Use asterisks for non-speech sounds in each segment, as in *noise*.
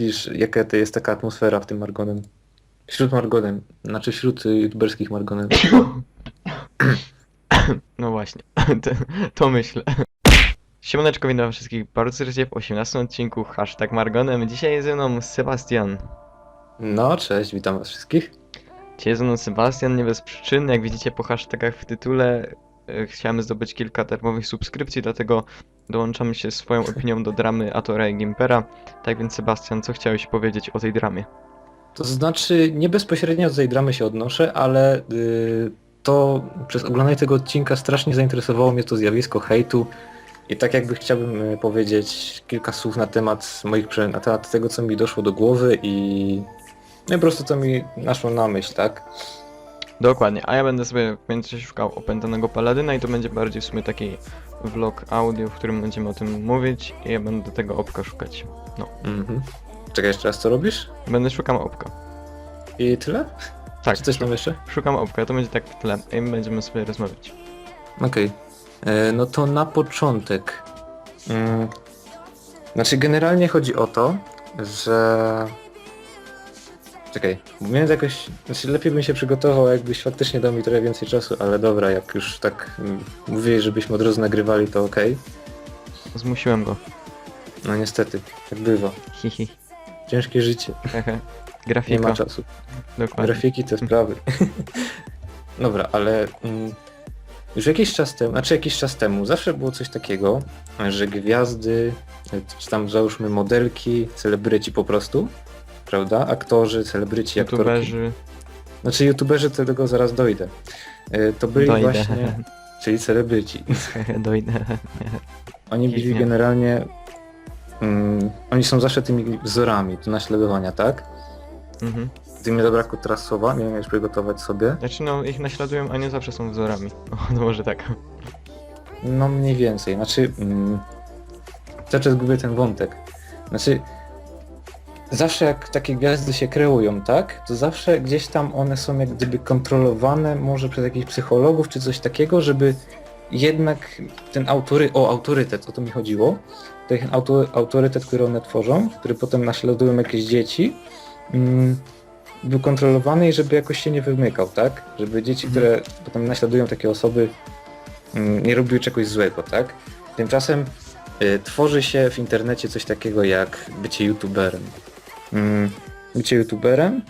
myślisz, jaka to jest taka atmosfera w tym Margonem? Wśród Margonem, znaczy wśród y, youtuberskich Margonem. No właśnie, *laughs* to, to myślę. Siemaneczko, witam wszystkich bardzo serdecznie w 18 odcinku Hashtag Margonem. Dzisiaj jest ze mną Sebastian. No, cześć, witam was wszystkich. Dzisiaj jest ze mną Sebastian, nie bez przyczyny. Jak widzicie po hashtagach w tytule, e, chciałem zdobyć kilka darmowych subskrypcji, dlatego dołączam się swoją opinią do dramy Atora i Gimpera. Tak więc Sebastian, co chciałeś powiedzieć o tej dramie? To znaczy, nie bezpośrednio do tej dramy się odnoszę, ale y, to przez oglądanie tego odcinka strasznie zainteresowało mnie to zjawisko hejtu i tak jakby chciałbym y, powiedzieć kilka słów na temat moich na temat tego, co mi doszło do głowy i no i po prostu to mi naszło na myśl, tak? Dokładnie, a ja będę sobie w międzyczasie szukał opętanego paladyna i to będzie bardziej w sumie taki vlog audio, w którym będziemy o tym mówić i ja będę tego opka szukać. No, Mhm. Czekaj, jeszcze raz co robisz? będę szukam opka. I tyle? Tak, Czy coś tam jeszcze? szukam opka, to będzie tak w tle i my będziemy sobie rozmawiać. Okej. E, No to na początek. Mm, Znaczy generalnie chodzi o to, że... Czekaj, miałem jakoś... Znaczy lepiej bym się przygotował, jakbyś faktycznie dał mi trochę więcej czasu, ale dobra, jak już tak mm, mówiłeś, żebyśmy od razu nagrywali, to okej. Zmusiłem go. No niestety, tak bywa. Hihi. Ciężkie życie, Hehe. nie Grafika. ma czasu. Dokładnie. Grafiki te sprawy. *laughs* *laughs* Dobra, ale mm, już jakiś czas temu, znaczy jakiś czas temu zawsze było coś takiego, że gwiazdy, czy tam załóżmy modelki, celebryci po prostu, prawda? Aktorzy, celebryci, aktorki. YouTuberzy. Znaczy youtuberzy, do tego zaraz dojdę. Y, To byli Dojdę. właśnie, czyli celebryci. *laughs* Dojdę. Oni byli nie. generalnie, mm, oni są zawsze tymi wzorami do naśladowania, tak? mhm. Gdy mi zabrakło teraz słowa, miałem już przygotować sobie. Znaczy no, ich naśladują, a nie zawsze są wzorami. *laughs* O, no może tak. No mniej więcej, znaczy... Mm, cały czas gubię ten wątek. Znaczy... Zawsze jak takie gwiazdy się kreują, tak? To zawsze gdzieś tam one są jak gdyby kontrolowane może przez jakichś psychologów czy coś takiego, żeby jednak ten autory... O, autorytet, o to mi chodziło. Ten auto, autorytet, który one tworzą, który potem naśladują jakieś dzieci, mm, był kontrolowany i żeby jakoś się nie wymykał, tak? Żeby dzieci, Mhm. które potem naśladują takie osoby, mm, nie robiły czegoś złego, tak? Tymczasem y, tworzy się w internecie coś takiego jak bycie youtuberem. Mm, bycie youtuberem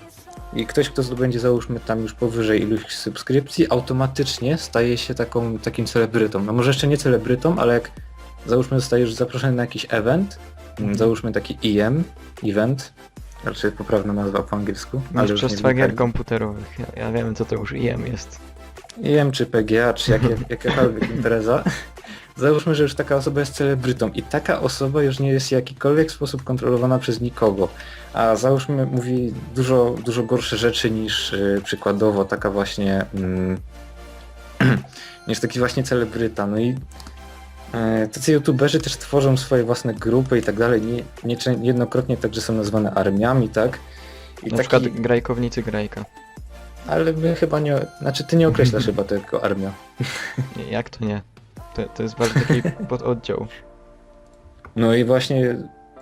i ktoś, kto zdobędzie załóżmy tam już powyżej iluś subskrypcji, automatycznie staje się taką, takim celebrytą. No może jeszcze nie celebrytą, ale jak załóżmy zostajesz zaproszony na jakiś event, mm, załóżmy taki EM, event, raczej poprawna nazwa po angielsku, ale już nie Mistrzostwa gier wnikajmy. komputerowych. Ja, ja wiem co to już IM jest. EM czy PGA, czy jakie, jakakolwiek *laughs* impreza, załóżmy, że już taka osoba jest celebrytą i taka osoba już nie jest w jakikolwiek sposób kontrolowana przez nikogo. A załóżmy mówi dużo, dużo gorsze rzeczy niż y, przykładowo taka właśnie mm, *clears throat* niż taki właśnie celebryta. No i e, tacy youtuberzy też tworzą swoje własne grupy i tak dalej. Nie, nie, niejednokrotnie także są nazwane armiami, tak? I Na taki- przykład grajkownicy grajka. Ale my chyba nie, znaczy ty nie określasz *laughs* chyba tego armia. Jak to nie? To, to jest bardzo taki *laughs* pododdział. No i właśnie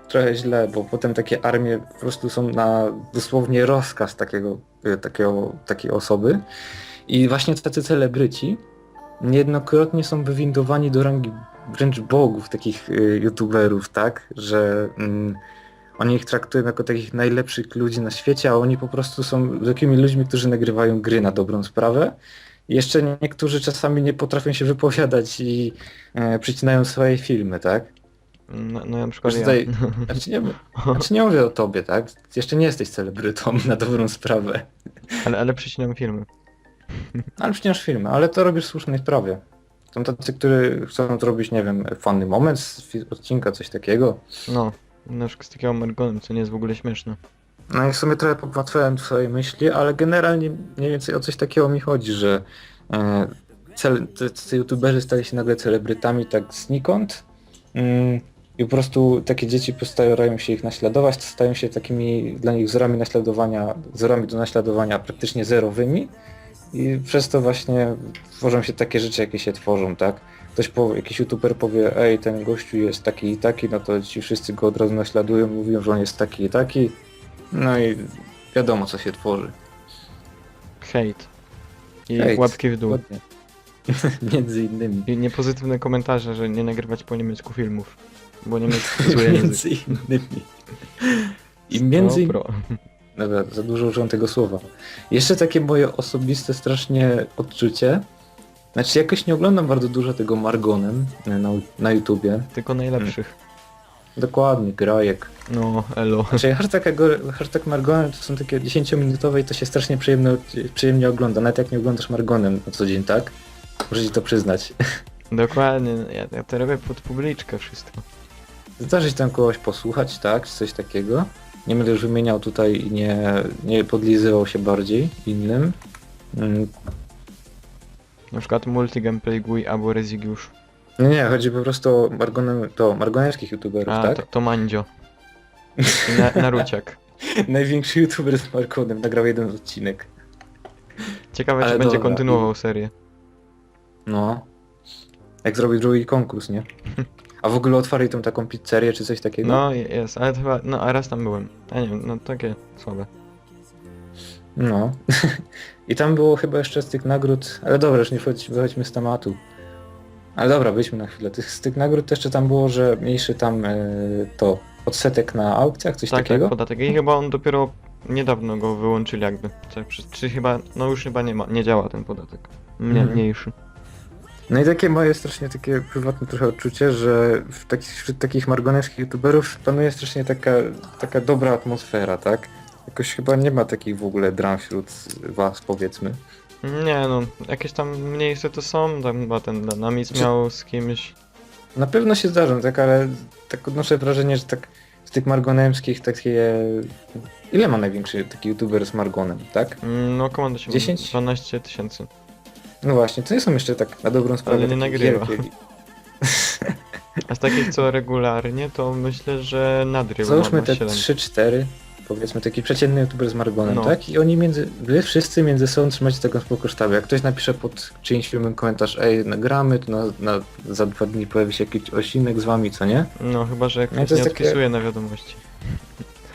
trochę źle, bo potem takie armie po prostu są na dosłownie rozkaz takiego, y, takiego, takiej osoby. I właśnie tacy celebryci niejednokrotnie są wywindowani do rangi wręcz bogów takich y, youtuberów, tak? Że mm, oni ich traktują jako takich najlepszych ludzi na świecie, a oni po prostu są takimi ludźmi, którzy nagrywają gry na dobrą sprawę. Jeszcze niektórzy czasami nie potrafią się wypowiadać i e, przycinają swoje filmy, tak? No, no na przykład Już ja. tutaj- *laughs* Znaczy nie, znaczy nie mówię o tobie, tak? Jeszcze nie jesteś celebrytą *laughs* na dobrą sprawę. Ale, ale przycinam filmy. Ale przecież filmy, ale to robisz w słusznej sprawie. Są tacy, którzy chcą zrobić, nie wiem, fajny moment z fi- odcinka, coś takiego. No, na przykład z takiego Margonem, co nie jest w ogóle śmieszne. No i w sumie trochę popłatwiałem twoje myśli, ale generalnie mniej więcej o coś takiego mi chodzi, że e, cel, youtuberzy stali się nagle celebrytami tak znikąd mm, i po prostu takie dzieci postarają się ich naśladować, stają się takimi dla nich wzorami naśladowania, wzorami do naśladowania praktycznie zerowymi i przez to właśnie tworzą się takie rzeczy, jakie się tworzą, tak? ktoś powie, jakiś youtuber powie, ej, ten gościu jest taki i taki, no to ci wszyscy go od razu naśladują, mówią, że on jest taki i taki. No i wiadomo, co się tworzy. Hejt. I Hejt, łapki w dół. Ładnie. *laughs* Między innymi. I niepozytywne komentarze, że nie nagrywać po niemiecku filmów. Bo niemiecki to *laughs* zły język. Między innymi. I między innymi... Dobro. *laughs* Dobra, za dużo użyłem tego słowa. Jeszcze takie moje osobiste strasznie odczucie. Znaczy jakoś nie oglądam bardzo dużo tego Margonem na, na YouTubie. Tylko najlepszych. Dokładnie, grajek. No, elo. Znaczy hashtag, Agor- hashtag Margonem to są takie 10-minutowe i to się strasznie przyjemnie, przyjemnie ogląda, nawet jak nie oglądasz Margonem na co dzień, tak? Muszę ci to przyznać. Dokładnie, ja, ja to robię pod publiczkę wszystko. Zdarzyć tam kogoś posłuchać, tak? Czy coś takiego. Nie będę już wymieniał tutaj i nie, nie podlizywał się bardziej innym. Mm, Na przykład multi-gameplay GUI albo Rezigiusz. Nie, nie, chodzi po prostu o Margonem, to margonerskich youtuberów, A, tak? to, to Mandzio. I na, *laughs* Naruciak. Największy youtuber z Margonem nagrał jeden odcinek. Ciekawe, Ale czy będzie dobra. kontynuował serię. No. Jak zrobił drugi konkurs, nie? *laughs* A w ogóle otwarli tą taką pizzerię czy coś takiego? No, jest, ale to chyba, no, a raz tam byłem. Ja nie wiem, no takie słabe. No. *laughs* I tam było chyba jeszcze z tych nagród, ale dobra, już nie wchodź, wychodźmy z tematu. Ale dobra, wyjdźmy na chwilę. Tych, z tych nagród to jeszcze tam było, że mniejszy tam e, to odsetek na aukcjach, coś Tak, takiego? jak podatek. I chyba on dopiero niedawno go wyłączyli jakby. Tak, czy chyba, no już chyba nie ma, nie działa ten podatek. Mnie, Mhm. Mniejszy. No i takie moje strasznie takie prywatne trochę odczucie, że w takich, wśród takich margonerskich youtuberów panuje strasznie taka, taka dobra atmosfera, tak? Jakoś chyba nie ma takich w ogóle dram wśród was, powiedzmy. Nie no, jakieś tam mniejsze to są, tam chyba ten Dynamic Czy- miał z kimś. Na pewno się zdarzą, tak, ale tak odnoszę wrażenie, że tak z tych margonemskich takie... Ile ma największy taki youtuber z margonem, tak? Mm, No komanda się 10? 12 tysięcy. No właśnie, to nie są jeszcze tak na dobrą sprawę nie takie nagrywa. wielkie. *laughs* A z takich co regularnie, to myślę, że nadrywa Załóżmy ma te 7. 3-4, powiedzmy taki przeciętny youtuber z Margonem, No. tak? I oni między, wy wszyscy między sobą trzymacie taką spoko sztabę. Jak ktoś napisze pod czyimś filmem komentarz, ej, nagramy, to na, na, za dwa dni pojawi się jakiś osinek z wami, co nie? No chyba, że No ktoś to nie takie- odpisuje na wiadomości.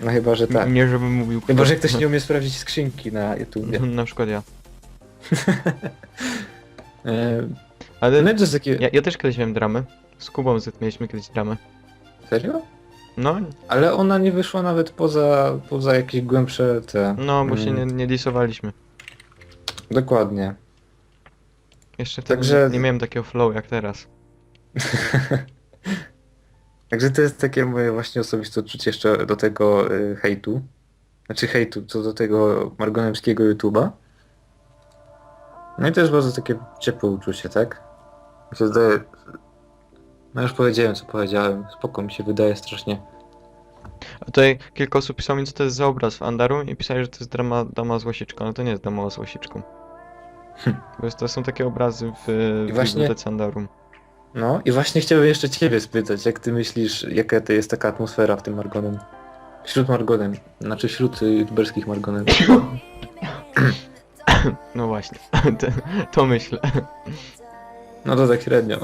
No chyba, że tak. Nie żebym mówił kto. Chyba, że ktoś nie umie sprawdzić skrzynki na YouTubie. *laughs* Na przykład ja. *laughs* E, Ale no takie... ja, ja też kiedyś miałem dramę. Z Kubą Z mieliśmy kiedyś dramę. Serio? No, Ale ona nie wyszła nawet poza, poza jakieś głębsze te... no bo się nie, Mm, nie disowaliśmy. Dokładnie. Jeszcze wtedy Także- nie miałem takiego flow jak teraz. *laughs* Także to jest takie moje właśnie osobiste odczucie jeszcze do tego y, hejtu. Znaczy hejtu, co do tego margonemskiego YouTube'a. No i to jest bardzo takie ciepłe uczucie, tak? Mi się zdaje... No już powiedziałem co powiedziałem, spoko mi się wydaje strasznie. A tutaj kilka osób pisało mi, co to jest za obraz w Andaru i pisali, że to jest drama dama z łasiczką, ale to nie jest dama z łasiczką. Hm. Bo jest- to są takie obrazy w, w właśnie- bibliotece Andarum. No i właśnie chciałbym jeszcze ciebie spytać, jak ty myślisz, jaka to jest taka atmosfera w tym Margonem? Wśród Margonem, znaczy wśród y, youtuberskich Margonem. No właśnie, *laughs* to, to myślę. No to tak średnio.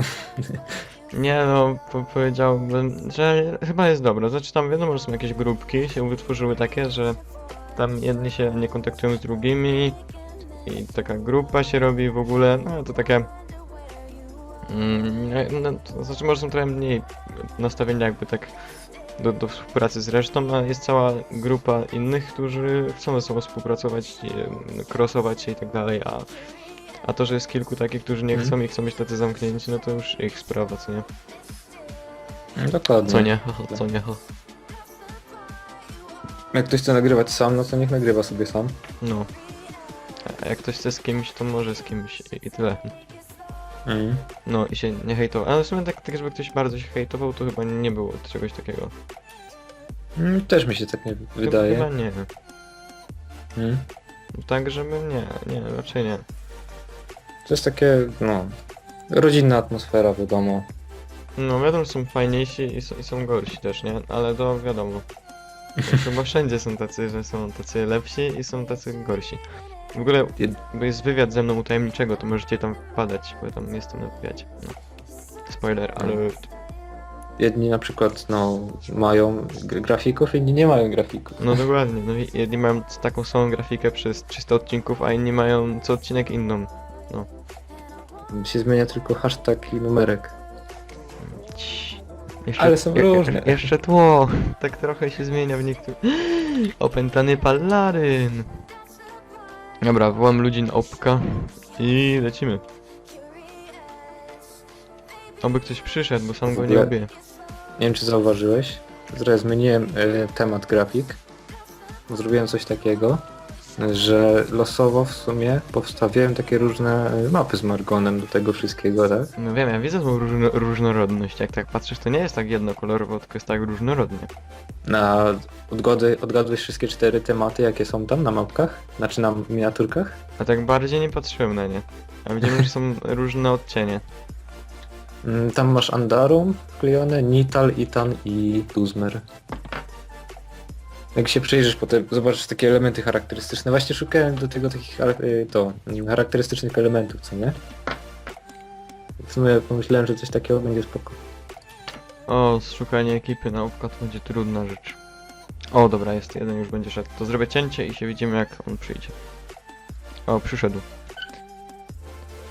Nie no, po powiedziałbym, że chyba jest dobra. Znaczy tam wiadomo, że są jakieś grupki, się wytworzyły takie, że tam jedni się nie kontaktują z drugimi i taka grupa się robi w ogóle, no to takie... Mm, no, to znaczy może są trochę mniej nastawieni jakby tak do, do współpracy z resztą, a jest cała grupa innych, którzy chcą ze sobą współpracować, e, crossować się i tak dalej, a, a to, że jest kilku takich, którzy nie Mhm. chcą i chcą być tacy zamknięci, no to już ich sprawa, co nie? No, Dokładnie. Co nie? *laughs* Haha, Co nie? ha. Jak ktoś chce nagrywać sam, no to niech nagrywa sobie sam. No. A jak ktoś chce z kimś, to może z kimś i, i tyle. Mm. No i się nie hejtował. Ale w sumie tak, tak, żeby ktoś bardzo się hejtował, to chyba nie było czegoś takiego. Mm, Też mi się tak nie Chyba wydaje. nie. Mm. Tak, żeby nie, nie, raczej nie. To jest takie, no, rodzinna atmosfera, wiadomo. No wiadomo, są fajniejsi i są, i są gorsi też, nie? Ale to wiadomo. Chyba wszędzie są tacy, że są tacy lepsi i są tacy gorsi. W ogóle, bo jest wywiad ze mną u tajemniczego, to możecie tam wpadać, bo ja tam jestem na wywiadzie. No. Spoiler alert. Jedni na przykład no, mają grafików, inni nie mają grafików. No dokładnie, no i jedni mają taką samą grafikę przez 300 odcinków, a inni mają co odcinek inną. Się zmienia tylko hashtag i numerek. Cii. Jeszcze, Ale są je- różne. Jeszcze tło, tak trochę się zmienia w niektórych. *gasps* Opętany palaryn. Dobra, wołam ludzi na opka i lecimy. Oby ktoś przyszedł, bo sam W go nie ogóle- lubię. Nie wiem czy zauważyłeś, teraz zmieniłem e, temat grafik. Zrobiłem coś takiego, że losowo w sumie powstawiałem takie różne e, mapy z Margonem do tego wszystkiego, tak? No wiem, ja widzę tą różno, różnorodność. Jak tak patrzysz, to nie jest tak jednokolorowo, tylko jest tak różnorodnie. Na odgody, odgadłeś wszystkie cztery tematy, jakie są tam na mapkach? Znaczy na miniaturkach? A tak bardziej nie patrzyłem na nie. A widzimy, że są *laughs* różne odcienie. Mm, Tam masz Andarum wklejone, Nital, Itan i Duzmer. Jak się przejrzysz potem, zobaczysz takie elementy charakterystyczne. Właśnie szukałem do tego takich y, to, mm, charakterystycznych elementów, co nie? W sumie pomyślałem, że coś takiego będzie spoko. O, szukanie ekipy na to będzie trudna rzecz. O, dobra, jest jeden, już będzie szedł. To zrobię cięcie i się widzimy jak on przyjdzie. O, przyszedł.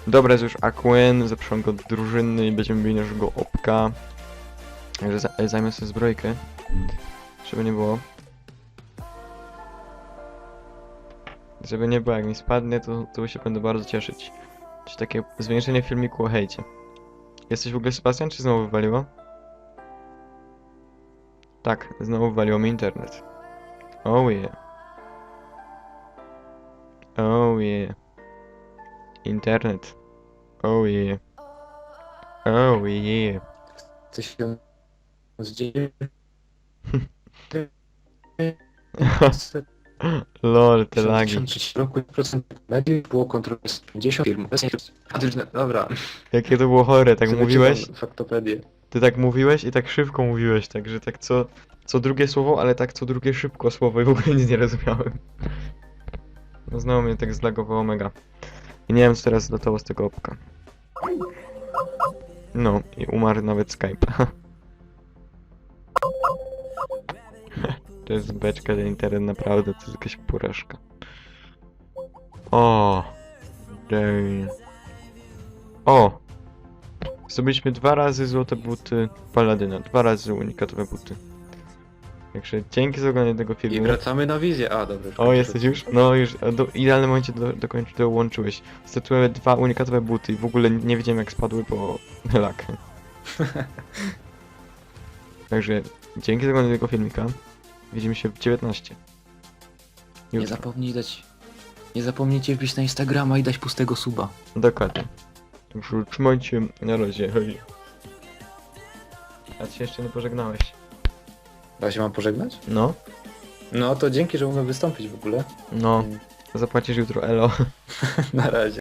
Dobra, jest już Aquen, zapraszam go do drużyny i będziemy mieli naszego opka. Także za- zajmę sobie zbrojkę. Żeby nie było. Żeby nie było, jak mi spadnie, to, to się będę bardzo cieszyć. Czy takie zwiększenie filmiku o hejcie. Jesteś w ogóle Sebastian, czy znowu wywaliło? Tak, znowu wywaliło mi internet. Oh yeah. Oh yeah. Internet. Oh yeah. Oh yeah. Coś się zdziwi. *laughs* *laughs* Lol, te W lagi. 2003 roku procent mediów było kontrolowane 50 firm. Dobra, Jakie to było chore, tak zobaczyłem mówiłeś? Faktopedię. Ty tak mówiłeś i tak szybko mówiłeś, tak, że tak co, co drugie słowo, ale tak co drugie szybko słowo i w ogóle nic nie rozumiałem. No znowu mnie tak zlagowało mega. I nie wiem co teraz dotało z tego opka. No i umarł nawet Skype. *laughs* to jest beczka, ten internet naprawdę to jest jakaś porażka. O, dang. O, Zdobyliśmy dwa razy złote buty Paladyna, dwa razy unikatowe buty. Także dzięki za oglądanie tego I filmu. wracamy na wizję. A, dobra. już O, jesteś już? No już, do, idealnym momencie do, dokończy, dołączyłeś. Statułem dwa unikatowe buty i w ogóle nie wiedziałem jak spadły, bo lak. *laughs* Także dzięki za oglądanie tego filmika. Widzimy się w 19. Nie Jutro. zapomnij dać. Nie zapomnijcie wbić na Instagrama i dać pustego suba. Dokładnie. Także trzymajcie, na razie, hej. A ty się jeszcze nie pożegnałeś. Ja się mam pożegnać? No, No to dzięki, że mogłem wystąpić w ogóle. no, zapłacisz jutro, elo. *laughs* Na razie.